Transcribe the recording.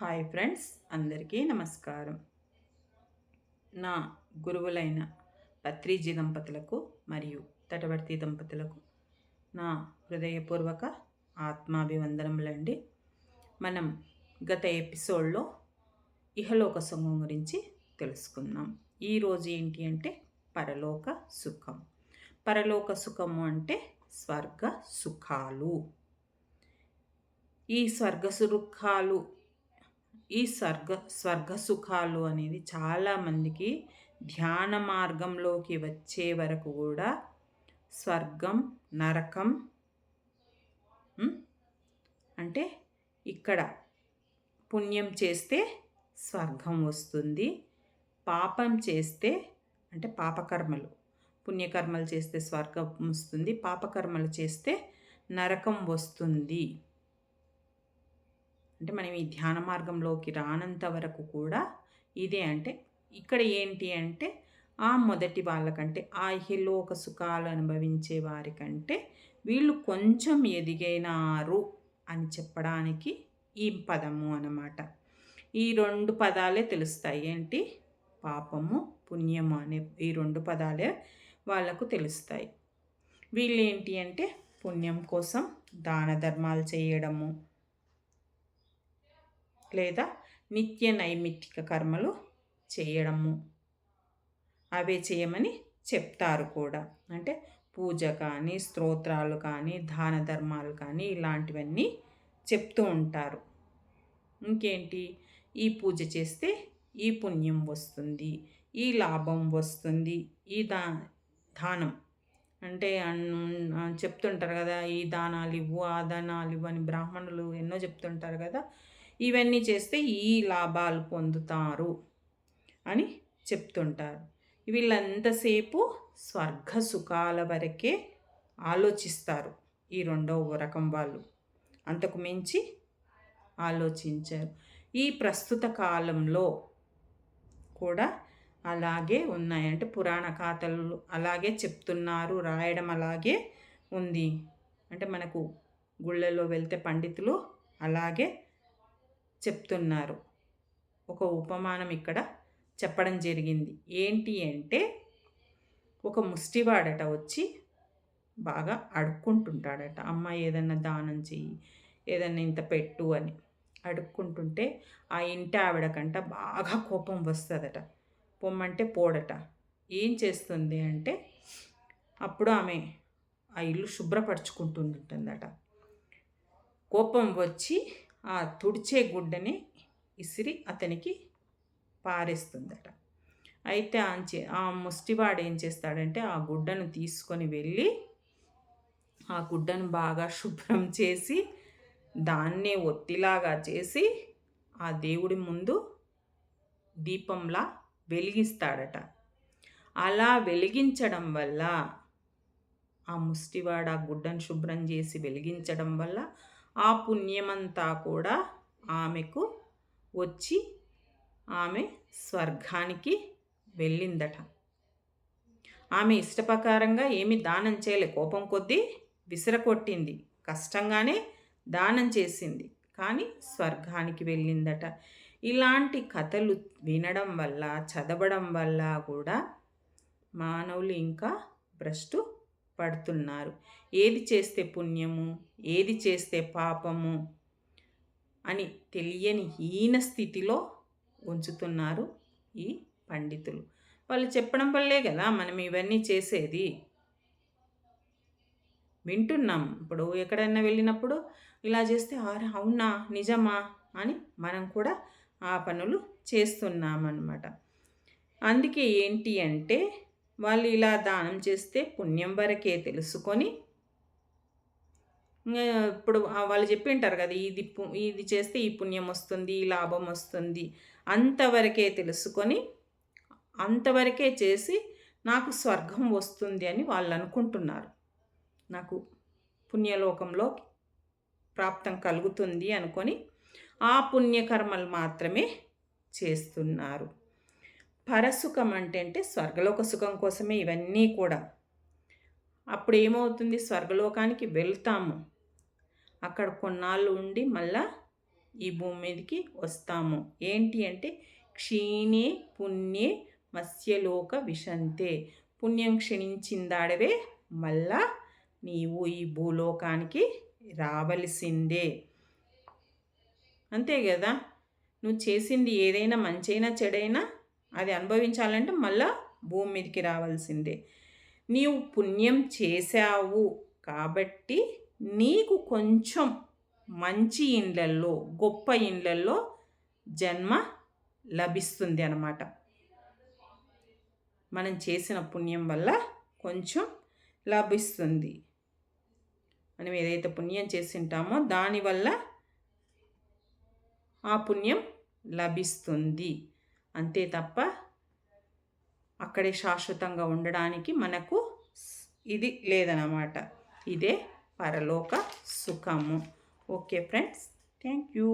Hi friends అందరికీ నమస్కారం. నా గురువులైన పత్రిజీ దంపతులకు మరియు తటవర్తి దంపతులకు నా హృదయపూర్వక ఆత్మాభివందనములండి. మనం గత ఎపిసోడ్లో ఇహలోక సుఖం గురించి తెలుసుకుందాం. ఈరోజు ఏంటి అంటే పరలోక సుఖం. పరలోక సుఖము అంటే స్వర్గ సుఖాలు. ఈ స్వర్గ సుఖాలు ఈ స్వర్గ స్వర్గ సుఖాలు అనేది చాలామందికి ధ్యాన మార్గంలోకి వచ్చే వరకు కూడా స్వర్గం నరకం అంటే ఇక్కడ పుణ్యం చేస్తే స్వర్గం వస్తుంది పాపం చేస్తే అంటే పాపకర్మలు పుణ్యకర్మలు చేస్తే స్వర్గం వస్తుంది పాపకర్మలు చేస్తే నరకం వస్తుంది. అంటే మనం ఈ ధ్యాన మార్గంలోకి రానంత వరకు కూడా ఇదే అంటే ఇక్కడ ఏంటి అంటే ఆ మొదటి వాళ్ళకంటే ఆ ఇహలోక సుఖాలు అనుభవించే వారికంటే వీళ్ళు కొంచెం ఎదిగైనారు అని చెప్పడానికి ఈ పదము అన్నమాట. ఈ రెండు పదాలే తెలుస్తాయి. ఏంటి? పాపము పుణ్యము అనే ఈ రెండు పదాలే వాళ్ళకు తెలుస్తాయి. వీళ్ళు ఏంటి అంటే పుణ్యం కోసం దాన ధర్మాలు చేయడము లేదా నిత్య నైమిత్తిక కర్మలు చేయడము. అవే చేయమని చెప్తారు కూడా. అంటే పూజ కానీ స్తోత్రాలు కానీ దాన ధర్మాలు కానీ ఇలాంటివన్నీ చెప్తూ ఉంటారు. ఇంకేంటి? ఈ పూజ చేస్తే ఈ పుణ్యం వస్తుంది ఈ లాభం వస్తుంది ఈ దా దానం. అంటే చెప్తుంటారు కదా ఈ దానాలు ఇవ్వు ఆ దానాలు ఇవ్వు అని బ్రాహ్మణులు ఎన్నో చెప్తుంటారు కదా ఇవన్నీ చేస్తే ఈ లాభాలు పొందుతారు అని చెప్తుంటారు. వీళ్ళంతసేపు స్వర్గ సుఖాల వరకే ఆలోచిస్తారు ఈ రెండవ రకం వాళ్ళు. అంతకు మించి ఆలోచించారు. ఈ ప్రస్తుత కాలంలో కూడా అలాగే ఉన్నాయి. అంటే పురాణ ఖాతలు అలాగే చెప్తున్నారు రాయడం అలాగే ఉంది. అంటే మనకు గుళ్ళలో వెళ్తే పండితులు అలాగే చెప్తున్నారు. ఒక ఉపమానం ఇక్కడ చెప్పడం జరిగింది. ఏంటి అంటే ఒక ముష్టివాడట వచ్చి బాగా అడుక్కుంటుంటాడట. అమ్మ ఏదన్నా దానం చెయ్యి ఏదన్నా ఇంత పెట్టు అని అడుక్కుంటుంటే ఆ ఇంటి ఆవిడకంట బాగా కోపం వస్తుందట. పొమ్మంటే పోడట. ఏం చేస్తుంది అంటే అప్పుడు ఆమె ఆ ఇల్లు శుభ్రపరచుకుంటుంటుందట. కోపం వచ్చి ఆ తుడిచే గుడ్డని ఇసిరి అతనికి పారేస్తుందట. అయితే ఆంచే ఆ ముష్టివాడు ఏం చేస్తాడంటే ఆ గుడ్డను తీసుకొని వెళ్ళి ఆ గుడ్డను బాగా శుభ్రం చేసి దాన్నే ఒత్తిలాగా చేసి ఆ దేవుడి ముందు దీపంలా వెలిగిస్తాడట. అలా వెలిగించడం వల్ల ఆ ముష్టివాడు ఆ గుడ్డను శుభ్రం చేసి వెలిగించడం వల్ల ఆ పుణ్యమంతా కూడా ఆమెకు వచ్చి ఆమె స్వర్గానికి వెళ్ళిందట. ఆమె ఇష్టప్రకారంగా ఏమి దానం చేయలే. కోపం కొద్దీ విసిరకొట్టింది కష్టంగానే దానం చేసింది. కానీ స్వర్గానికి వెళ్ళిందట. ఇలాంటి కథలు వినడం వల్ల చదవడం వల్ల కూడా మానవులు ఇంకా భ్రష్టు పడుతున్నారు. ఏది చేస్తే పుణ్యము? ఏది చేస్తే పాపము? అని తెలియని హీన స్థితిలో ఉంచుతున్నారు ఈ పండితులు. వాళ్ళు చెప్పడం వల్లే కదా మనం ఇవన్నీ చేసేది. వింటున్నాం. ఇప్పుడు ఎక్కడైనా వెళ్ళినప్పుడు ఇలా చేస్తే అవునా? నిజమా? అని మనం కూడా ఆ పనులు చేస్తున్నామన్నమాట. అందుకే ఏంటి అంటే వాళ్ళు ఇలా దానం చేస్తే పుణ్యం వరకే తెలుసుకొని ఇప్పుడు వాళ్ళు చెప్పింటారు కదా ఇది ఇది చేస్తే ఈ పుణ్యం వస్తుంది ఈ లాభం వస్తుంది. అంతవరకే తెలుసుకొని అంతవరకే చేసి నాకు స్వర్గం వస్తుంది అని వాళ్ళు అనుకుంటున్నారు. నాకు పుణ్యలోకంలో ప్రాప్తం కలుగుతుంది అనుకొని ఆ పుణ్యకర్మలు మాత్రమే చేస్తున్నారు. పరసుఖం అంటే అంటే స్వర్గలోక సుఖం కోసమే ఇవన్నీ కూడా. అప్పుడు ఏమవుతుంది స్వర్గలోకానికి వెళ్తాము. అక్కడ కొన్నాళ్ళు ఉండి మళ్ళా ఈ భూమి మీదకి వస్తాము. ఏంటి అంటే క్షీణే పుణ్యే మత్స్యలోక విశంతే. పుణ్యం క్షీణించిందాడవే మళ్ళా నీవు ఈ భూలోకానికి రావలసిందే. అంతే కదా నువ్వు చేసింది ఏదైనా మంచైనా చెడైనా అది అనుభవించాలంటే మళ్ళా భూమి మీదకి రావాల్సిందే. నీవు పుణ్యం చేశావు కాబట్టి నీకు కొంచెం మంచి ఇండ్లల్లో గొప్ప ఇండ్లల్లో జన్మ లభిస్తుంది అన్నమాట. మనం చేసిన పుణ్యం వల్ల కొంచెం లభిస్తుంది. మనం ఏదైతే పుణ్యం చేసింటామో దానివల్ల ఆ పుణ్యం లభిస్తుంది. అంతే తప్ప అక్కడే శాశ్వతంగా ఉండడానికి మనకు ఇది లేదన్నమాట. ఇదే పరలోక సుఖము. Okay friends thank you.